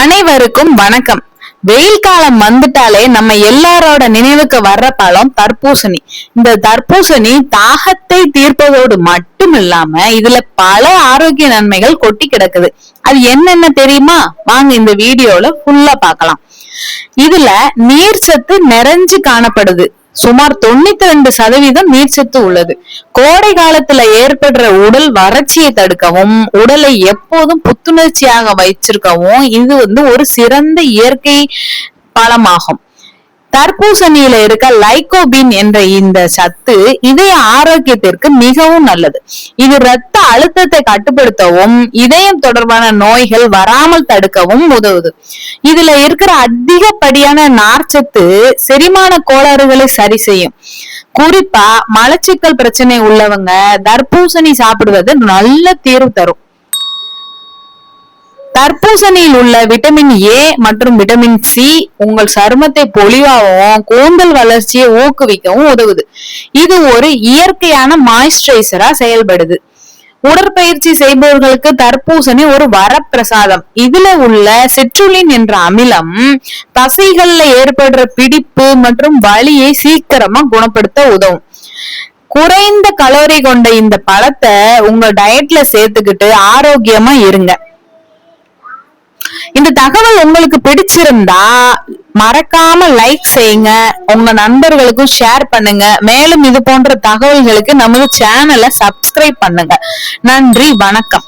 அனைவருக்கும் வணக்கம். வெயில் காலம் வந்துட்டாலே நம்ம எல்லாரோட நினைவுக்கு வர்ற பழம் தர்பூசணி. இந்த தர்பூசணி தாகத்தை தீர்ப்பதோடு மட்டும் இல்லாம இதுல பல ஆரோக்கிய நன்மைகள் கொட்டி கிடக்குது. அது என்னென்ன தெரியுமா? வாங்க இந்த வீடியோல ஃபுல்லா பார்க்கலாம். இதுல நீர் சத்து நிறைஞ்சு காணப்படுது. சுமார் தொண்ணூத்தி ரெண்டு சதவீதம் நீர்ச்சத்து உள்ளது. கோடை காலத்துல ஏற்படுற உடல் வறட்சியை தடுக்கவும் உடலை எப்போதும் புத்துணர்ச்சியாக வைச்சிருக்கவும் இது வந்து ஒரு சிறந்த இயற்கை பழமாகும். தர்பூசணியில இருக்க லைகோபின் என்ற இந்த சத்து இதய ஆரோக்கியத்திற்கு மிகவும் நல்லது. இது இரத்த அழுத்தத்தை கட்டுப்படுத்தவும் இதயம் தொடர்பான நோய்கள் வராமல் தடுக்கவும் உதவுது. இதுல இருக்கிற அதிகப்படியான நார்ச்சத்து செரிமான கோளாறுகளை சரி செய்யும். குறிப்பா மலச்சிக்கல் பிரச்சனை உள்ளவங்க தர்பூசணி சாப்பிடுவது நல்ல தீர்வு தரும். தர்பூசணியில் உள்ள விட்டமின் ஏ மற்றும் விட்டமின் சி உங்கள் சருமத்தை பொலிவாகவும் கூந்தல் வளர்ச்சியை ஊக்குவிக்கவும் உதவுது. இது ஒரு இயற்கையான மாய்ஸ்சரைசரா செயல்படுது. உடற்பயிற்சி செய்பவர்களுக்கு தர்பூசணி ஒரு வரப்பிரசாதம். இதுல உள்ள சிற்றுலின் என்ற அமிலம் தசைகள்ல ஏற்படுற பிடிப்பு மற்றும் வலியை சீக்கிரமா குணப்படுத்த உதவும். குறைந்த கலோரி கொண்ட இந்த பழத்தை உங்க டயட்ல சேர்த்துக்கிட்டு ஆரோக்கியமா இருங்க. இந்த தகவல் உங்களுக்கு பிடிச்சிருந்தா மறக்காம லைக் செய்யுங்க. உங்க நண்பர்களுக்கும் ஷேர் பண்ணுங்க. மேலும் இது போன்ற தகவல்களுக்கு நமது சேனலை சப்ஸ்கிரைப் பண்ணுங்க. நன்றி வணக்கம்.